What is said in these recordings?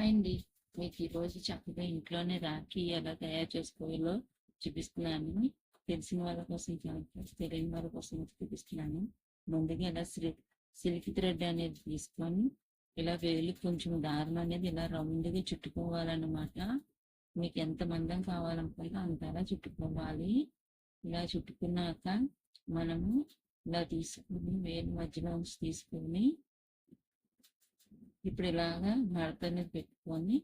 అండి మీకు ఈరోజు చక్కగా ఇంట్లోనే రాఖీ ఎలా తయారు చేసుకోవాలో చూపిస్తున్నాను. తెలిసిన వాళ్ళ కోసం తెలియని వాళ్ళ కోసం చూపిస్తున్నాను. ముందుగా ఇలా సిల్క్ థ్రెడ్ అనేది తీసుకొని ఇలా వేలు కొంచెం దారం అనేది ఇలా రౌండ్గా చుట్టుకోవాలన్నమాట. మీకు ఎంత మందం కావాలనుకుంటే అంతలా చుట్టుకోవాలి. ఇలా చుట్టుకున్నాక మనము ఇలా తీసుకుని వేలు మధ్యలో తీసుకొని ఇప్పుడు ఇలాగా మడత అనేది పెట్టుకొని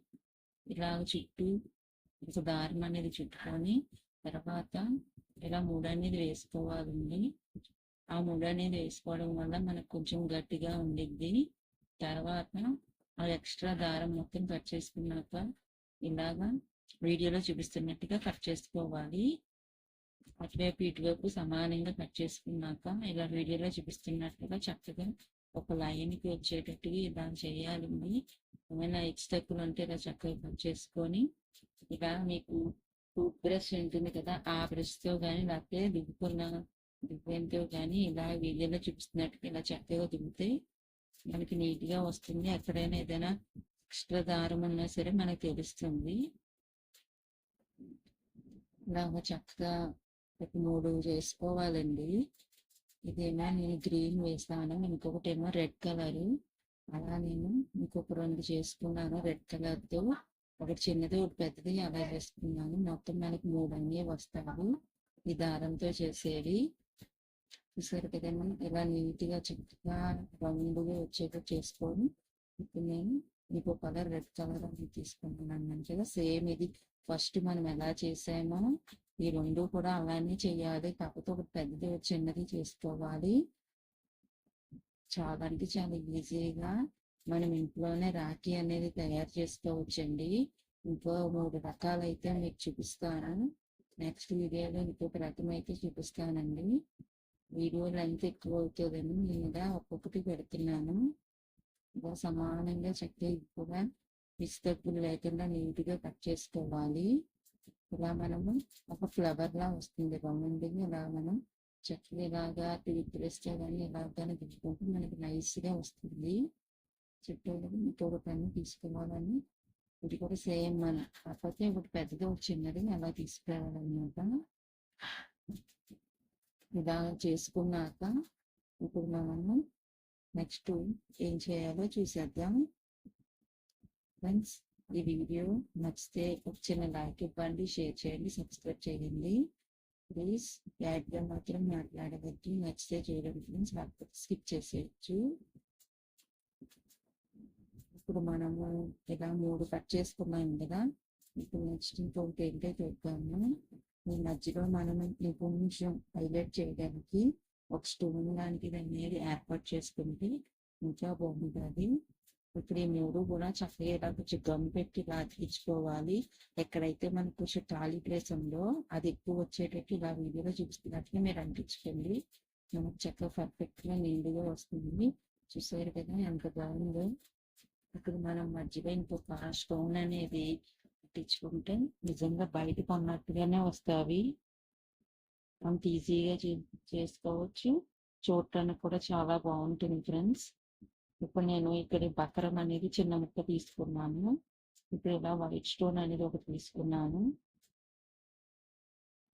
ఇలాగ చుట్టూ ఒక దారం అనేది చుట్టుకొని తర్వాత ఇలా ముడి అనేది వేసుకోవాలండి. ఆ ముడి అనేది వేసుకోవడం వల్ల మనకు కొంచెం గట్టిగా ఉండిద్ది. తర్వాత ఆ ఎక్స్ట్రా దారం మొత్తం కట్ చేసుకున్నాక ఇలాగా వీడియోలో చూపిస్తున్నట్టుగా కట్ చేసుకోవాలి. అటువైపు ఇటువైపు సమానంగా కట్ చేసుకున్నాక ఇలా వీడియోలో చూపిస్తున్నట్టుగా చక్కగా ఒక లైన్కి వచ్చేటట్టు ఇలా చేయాలండి ఏమైనా హెచ్చు ఉంటే ఇలా చక్కగా కట్ చేసుకొని ఇలా మీకు టూత్ బ్రష్ ఉంటుంది కదా ఆ బ్రష్తో కానీ లేకపోతే దిగుకున్న దిగ్గంతో కానీ ఇలా వీడియోలో చూపిస్తున్నట్టుగా ఇలా చక్కగా దిగితే మనకి నీట్గా వస్తుంది. ఎక్కడైనా ఏదైనా ఎక్స్ట్రా దారం ఉన్నా సరే మనకు తెలుస్తుంది. ఇలా చక్కగా మూడు చేసుకోవాలండి. ఇదేమో నేను గ్రీన్ వేసాను ఇంకొకటి ఏమో రెడ్ కలర్. అలా నేను ఇంకొక రెండు చేసుకున్నాను. రెడ్ కలర్తో ఒకటి చిన్నది ఒకటి పెద్దది అలా చేసుకున్నాను. మొత్తం మనకి మూడు అన్నీ వస్తాయి. ఈ దారంతో చేసేవి. చూసారు కదమ్మా ఇలా నీట్గా చక్కగా రౌండ్గా వచ్చేటట్టు చేసుకొని. ఇప్పుడు నేను ఇంకో కలర్ రెడ్ కలర్ అనేది తీసుకుంటున్నాను. మంచిగా సేమ్ ఇది. ఫస్ట్ మనం ఎలా చేసామో ఈ రెండు కూడా అలానే చేయాలి. కాకపోతే ఒకటి పెద్దది చిన్నది చేసుకోవాలి. చాలా అంటే చాలా ఈజీగా మనం ఇంట్లోనే రాఖీ అనేది తయారు చేసుకోవచ్చండి. ఇంకో మూడు రకాలైతే మీకు చూపిస్తాను. నెక్స్ట్ వీడియోలో ఇంకొక రకం అయితే చూపిస్తానండి. వీడియో లెంత్ ఎక్కువ అవుతుందని నేను ఒక్కొక్కటి పెడుతున్నాను. ఇలా సమానంగా చక్కగా ఎక్కువగా పిస్తకులు లేకుండా నీట్గా కట్ చేసుకోవాలి. ఇలా మనము ఒక ఫ్లవర్ లా వస్తుంది రౌండ్ ఇలా మనం చెట్లు ఇలాగా తీపిస్తే కానీ ఇలాగానే తిప్పుకుంటే మనకి నైస్గా వస్తుంది. చుట్టూ ఇంకొక పని తీసుకోవాలని ఇది కూడా సేమ్ మన కాకపోతే ఒకటి పెద్దది ఒకటి చిన్నది అలా తీసుకురావాలన్నమాట. ఇలా చేసుకున్నాక ఇప్పుడు మనము నెక్స్ట్ ఏం చేయాలో చూసేద్దాం. ఫ్రెండ్స్ ఈ వీడియో నచ్చితే ఒక చిన్న లైక్ ఇవ్వండి షేర్ చేయండి సబ్స్క్రైబ్ చేయండి. ప్లీజ్ యాడ్గా మాత్రం మాట్లాడవద్దు. నచ్చితే చేయడం ఫ్రెండ్స్ లేకపోతే స్కిప్ చేసేయచ్చు. ఇప్పుడు మనము ఇలా మూడు కట్ చేసుకున్నాం కదా ఇప్పుడు నెక్స్ట్ ఇంకొకటి ఏంటో చూద్దాము. ఈ మధ్యలో మనం కొంచెం హైలైట్ చేయడానికి ఒక స్టోన్ లాంటిది అనేది ఏర్పాటు చేసుకుంటే ఇంకా బాగుంటుంది. ఇప్పుడు ఈ మూడు కూడా చక్కగా కొంచెం గమ్ పెట్టి ఇలా ఎక్కడైతే మనకు కొంచెం ఖాళీ ప్లేస్ ఉందో అది ఎక్కువ వచ్చేటట్టు ఇలా వీడియోలో చూపిస్తున్నట్టుగా మీరు అంటించుకోండి మనకు చక్కగా పర్ఫెక్ట్గా నీళ్ళుగా వస్తుంది. చూసారు కదా ఎంత బాగుందో. ఇక్కడ మనం మధ్యలో ఇంకొక స్టోన్ అనేది పెట్టించుకుంటే నిజంగా బయట కొన్నట్టుగానే వస్తాయి. అంత ఈజీగా చేసుకోవచ్చు. చూడటానికి కూడా చాలా బాగుంటుంది ఫ్రెండ్స్. ఇప్పుడు నేను ఇక్కడ బకరం అనేది చిన్న ముక్క తీసుకున్నాను. ఇప్పుడు ఇలా వైట్ స్టోన్ అనేది ఒకటి తీసుకున్నాను.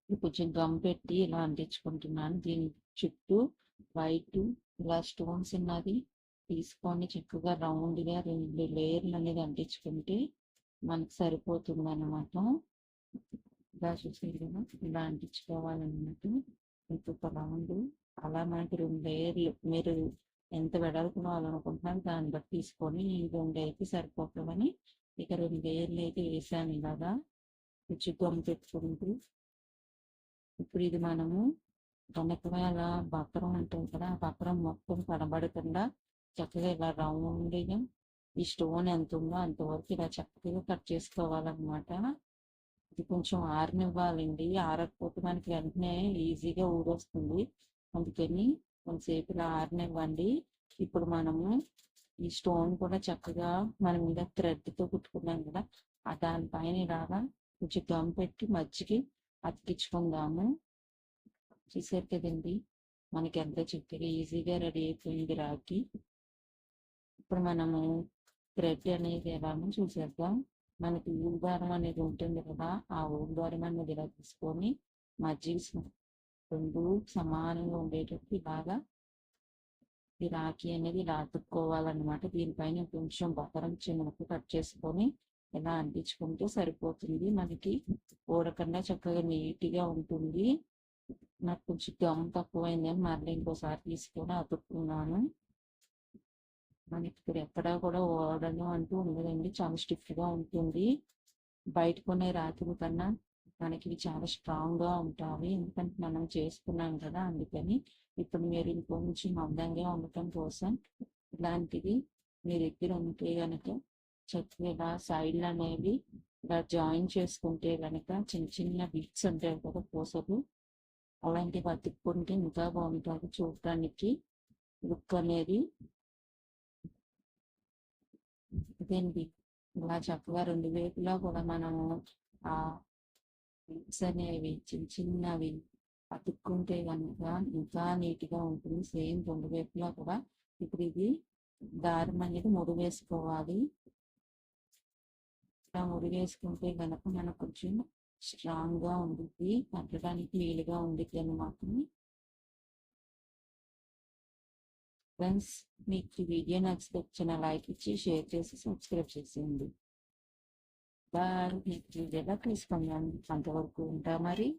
కొంచెం గమ్ పెట్టి ఇలా అంటించుకుంటున్నాను. దీని చుట్టూ వైట్ ఇలా స్టోన్స్ ఉన్నది తీసుకొని చక్కగా రౌండ్గా రెండు లేయర్లు అనేది అంటించుకుంటే మనకు సరిపోతుంది అనమాట ఇలా చూసేది కదా ఇలా అంటించుకోవాలన్నట్టు ఇంకొక రౌండ్ అలా మనకి రెండు లేయర్లు మీరు ఎంత వెడల్పునాలనుకుంటున్నాను దాన్ని బట్టి తీసుకొని రెండు అయితే సరిపోతామని ఇక రెండు లేయర్లు అయితే వేసాను ఇలాగా. రుచి గమ్ పెట్టుకుంటూ ఇప్పుడు ఇది మనము వెనకవేళ బక్రం ఉంటుంది కదా ఆ బక్రం మొత్తం కనబడకుండా చక్కగా ఇలా రౌండ్గా ఈ స్టోన్ ఎంత ఉందో అంతవరకు ఇలా చక్కగా కట్ చేసుకోవాలన్నమాట. ఇది కొంచెం ఆరనివ్వాలండి. ఆరకపోతే మనకి వెంటనే ఈజీగా ఊరొస్తుంది అందుకని కొంతసేపు ఇలా ఆరినివ్వండి. ఇప్పుడు మనము ఈ స్టోన్ కూడా చక్కగా మనం మీద థ్రెడ్తో కుట్టుకున్నాం కదా ఆ దానిపైన ఇలాగా కొంచెం గమ్ పెట్టి మజ్జికి అతికించుకుందాము. చూసారు కదండి మనకి ఎంత చక్కగా ఈజీగా రెడీ అయిపోయింది రాకి ఇప్పుడు మనము థ్రెడ్ అనేది ఎలానో చూసేద్దాం. మనకి ఊలు దారం అనేది ఉంటుంది కదా ఆ ఊలు దారం అనేది ఇలా తీసుకొని మధ్య రెండు సమానంగా ఉండేటట్టు ఇలాగా ఈ రాఖీ అనేది ఇలా అతుక్కోవాలన్నమాట. దీనిపైన కొంచెం బకరం చిన్నకు కట్ చేసుకొని ఇలా అంటించుకుంటే సరిపోతుంది. మనకి ఓడకన్నా చక్కగా నీట్గా ఉంటుంది. నాకు కొంచెం గమ్ తక్కువైందని మళ్ళీ ఇంకోసారి తీసుకొని అతుక్కున్నాను. మనకి ఇక్కడ ఎక్కడా కూడా ఓడను అంటూ ఉండదండి. చాలా స్టిఫ్గా ఉంటుంది. బయట కొనే రాఖీల కన్నా మనకి ఇవి చాలా స్ట్రాంగ్గా ఉంటాయి. ఎందుకంటే మనం చేసుకున్నాం కదా అందుకని ఇప్పుడు మీరు ఇంకొంచెం అందంగా ఉండటం కోసం ఇలాంటిది మీ దగ్గర ఉంటే గనక చక్కగా ఇలా సైడ్లు అనేవి ఇలా జాయిన్ చేసుకుంటే గనక చిన్న చిన్న బిట్స్ ఉంటాయి కదా పూసలు. అలాంటివి అతుక్కుంటే ఇంకా బాగుంటుంది చూడటానికి. లుక్ అనేది ఇదేంటి? ఇలా చక్కగా రెండు వైపులా కూడా మనము ఆ అనేవి చిన్న చిన్నవి అతుక్కుంటే కనుక ఇంకా నీట్గా ఉంటుంది. సేమ్ రెండు వైపులా కూడా ఇప్పుడు ఇది దారం అనేది ముడి వేసుకోవాలి ఇలా ముడి వేసుకుంటే కనుక మనకు కొంచెం స్ట్రాంగ్గా ఉంటుంది. కట్టడానికి వీలుగా ఉండిద్ది అన్నమాట ఫ్రెండ్స్ మీకు ఈ వీడియో నచ్చితే లైక్ ఇచ్చి షేర్ చేసి సబ్స్క్రైబ్ చేసేయండి. బాగా ఇలా తీసుకుందాం అంతవరకు ఉంటా మరి